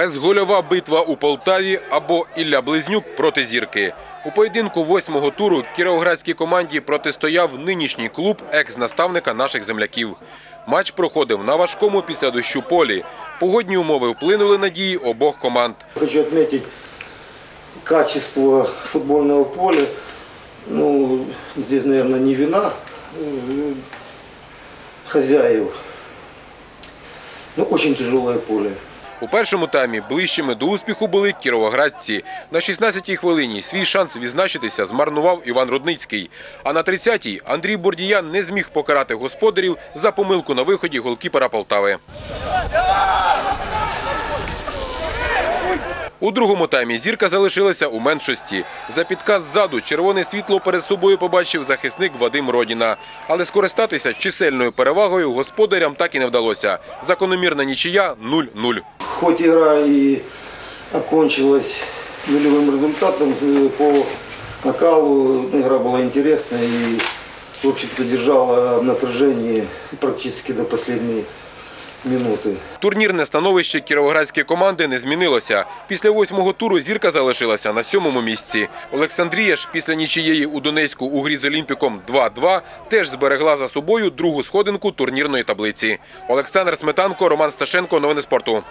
Зараз гольова битва у Полтаві або Ілля Близнюк проти зірки. У поєдинку восьмого туру кіровоградській команді протистояв нинішній клуб екс-наставника наших земляків. Матч проходив на важкому після дощу полі. Погодні умови вплинули на дії обох команд. Хочу отметить качество футбольного поля. Ну, здесь, наверное, не вина хозяев. Ну, очень тяжелое поле. У першому таймі ближчими до успіху були кіровоградці. На 16-й хвилині свій шанс відзначитися змарнував Іван Рудницький. А на 30-й Андрій Бордіян не зміг покарати господарів за помилку на виході голкіпера Полтави. У другому таймі зірка залишилася у меншості. За підказ ззаду червоне світло перед собою побачив захисник Вадим Родіна. Але скористатися чисельною перевагою господарям так і не вдалося. Закономірна нічия 0-0. Хоть игра и окончилась нулевым результатом, э, по накалу игра была интересная и, в общем-то, держала в напряжении практически до последней минуты. Турнірне становище кіровоградської команди не змінилося. Після восьмого туру зірка залишилася на сьомому місці. Олександрія ж після нічиєї у Донецьку у грі з Олімпіком 2-2 теж зберегла за собою другу сходинку турнірної таблиці. Олександр Сметанко, Роман Сташенко. Новини спорту.